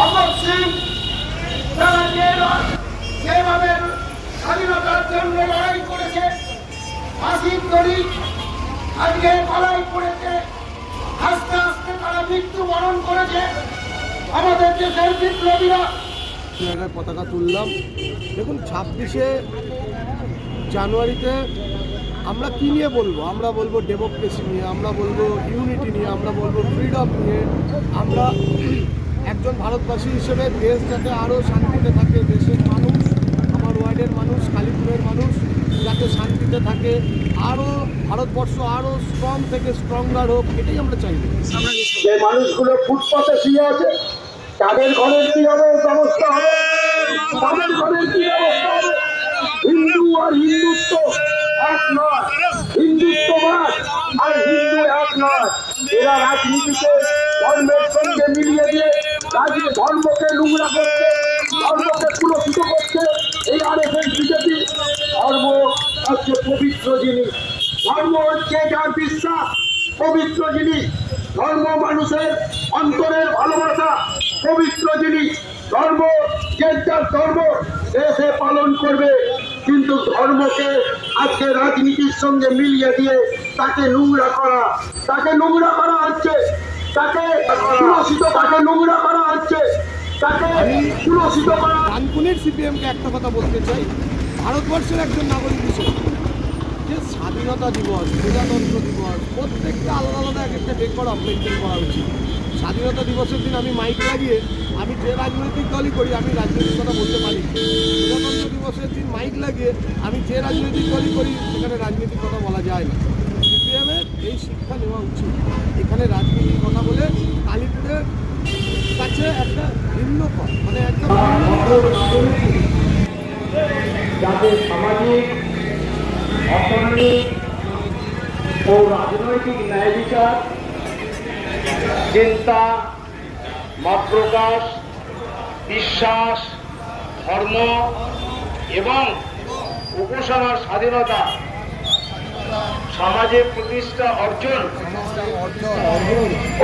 ভগৎ সিং তারা যেভাবে স্বাধীনতার জন্য লড়াই করেছে আজকে পড়েছে আস্তে আস্তে তারা মৃত্যুবরণ করেছে আমাদের দেশের বিপ্লবীরা জায়গায় পতাকা তুললাম। দেখুন, ছাব্বিশে জানুয়ারিতে আমরা কি নিয়ে বলব? আমরা বলব ডেমোক্রেসি নিয়ে, আমরা বলব ইউনিটি নিয়ে, আমরা বলব ফ্রিডম নিয়ে, আমরা একজন ভারতবাসী হিসেবে দেশ যাতে আরও শান্তিতে থাকে, দেশের মানুষ, আমার ওয়ার্ডের মানুষ, কালীপুরের মানুষ যাতে শান্তিতে থাকে, আরও ভারতবর্ষ আরও স্ট্রং থেকে স্ট্রঙ্গার হোক, এটাই আমরা চাইব যে মানুষগুলো ফুটপাতে শুয়ে আছে, তাদের ঘরের কি হবে ব্যবস্থা হবে? তাদের ঘরের কি ব্যবস্থা হবে? হিন্দু আর হিন্দুত্ব এক নয়। হিন্দুত্ববাদ আর হিন্দু এক নয়। এরা রাজনীতিতে ধর্মকে নোংরা করছে ধর্মকে পুরস্কৃত করছে এই আর এস বিজেপি ধর্ম হচ্ছে পবিত্র জিনিস ধর্ম হচ্ছে যার বিশ্বাস পবিত্র জিনিস ধর্ম মানুষের অন্তরের ভালোবাসা পবিত্র জিনিস ধর্ম যে যার ধর্ম সে সে পালন করবে কিন্তু ধর্মকে আজকে রাজনীতির সঙ্গে মিলিয়ে দিয়ে তাকে নোংরা করা তাকে নোংরা করা হচ্ছে তাকে তাকে নোংরা করা ডানকুনির সিপিএমকে একটা কথা বলতে চাই। ভারতবর্ষের একজন নাগরিক হিসেবে যে স্বাধীনতা দিবস, প্রজাতন্ত্র দিবস, প্রত্যেকটা আলাদা আলাদা এক একটা ডেকর মেনটেন করা উচিত। স্বাধীনতা দিবসের দিন আমি মাইক লাগিয়ে আমি যে রাজনৈতিক দলই করি, আমি রাজনৈতিক কথা বলতে পারি। প্রজাতন্ত্র দিবসের দিন মাইক লাগিয়ে আমি যে রাজনৈতিক দলই করি, সেখানে রাজনৈতিক কথা বলা যায় না। সিপিএমের এই শিক্ষা নেওয়া উচিত। এখানে রাজনীতির কথা বলে কালীপুরের কাছে একটা ভিন্ন যাতে সামাজিক, অর্থনৈতিক ও রাজনৈতিক ন্যায় বিচার, চিন্তা, মত প্রকাশ, বিশ্বাস, ধর্ম এবং উপাসনার স্বাধীনতা সমাজে প্রতিষ্ঠা, অর্জন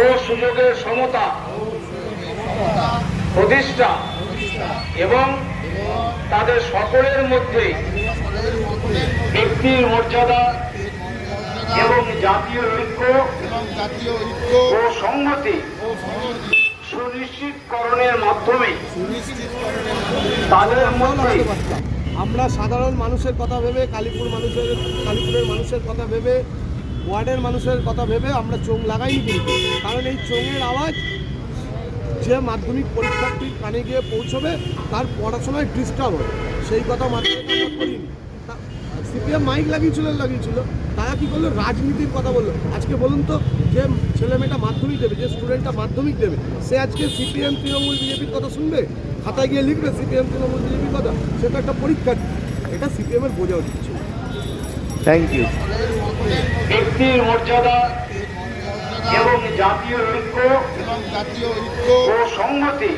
ও সুযোগের সমতা প্রতিষ্ঠা এবং তাদের সকলের মধ্যে ব্যক্তির মর্যাদা এবং জাতীয় ঐক্য ও সংহতি সুনিশ্চিতকরণের মাধ্যমে তাদের মধ্যে আমরা সাধারণ মানুষের কথা ভেবে, কালীপুর মানুষের, কালীপুরের মানুষের কথা ভেবে, ওয়ার্ডের মানুষের কথা ভেবে আমরা চোখ লাগাইনি কিন্তু। কারণ এই চোঙের আওয়াজ যে মাধ্যমিক পরীক্ষার্থীর কানে গিয়ে পৌঁছবে তার পড়াশোনায় ডিস্টার্ব হবে। সেই কথা মাথায় আমরা করিনি সিপিএম মাইক লাগিয়েছিল লাগিয়েছিল। তারা কী করল? রাজনীতির কথা বলল। আজকে বলুন তো যে ছেলে মেয়েটা মাধ্যমিক দেবে যে স্টুডেন্টটা মাধ্যমিক দেবে সে আজকে সিপিএম তৃণমূল বিজেপির কথা শুনবে? খাতায় গিয়ে লিখবে সিপিএম তৃণমূল বিজেপির কথা? সে তো একটা পরীক্ষার্থী। এটা সিপিএমের বোঝা উচিত ছিল। থ্যাংক ইউ ব্যক্তির মর্যাদা এবং জাতীয় ঐক্য ও সংহতি।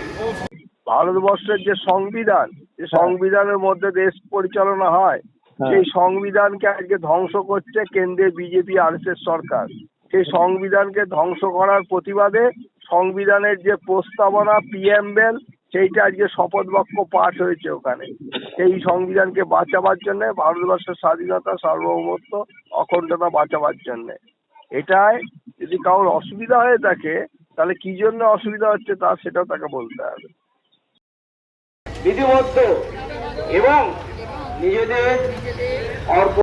ভারতবর্ষের যে সংবিধান যে সংবিধানের মধ্যে দেশ পরিচালনা হয় সেই সংবিধানকে আজকে ধ্বংস করছে কেন্দ্রের বিজেপি আর সরকার। সেই সংবিধানকে ধ্বংস করার প্রতিবাদে সংবিধানের যে প্রস্তাবনা পিএমবেল সেইটা আজকে শপথ বাক্য পাঠ হয়েছে ওখানে। সেই সংবিধানকে বাঁচাবার জন্য ভারতবর্ষের স্বাধীনতা সার্বভৌমত্ব অখণ্ডতা বাঁচাবার জন্য। এটাই যদি কারোর অসুবিধা হয়ে থাকে, তাহলে কি জন্য অসুবিধা হচ্ছে তা সেটাও তাকে বলতে হবে। বিধিবদ্ধ এবং নিজেদের অর্প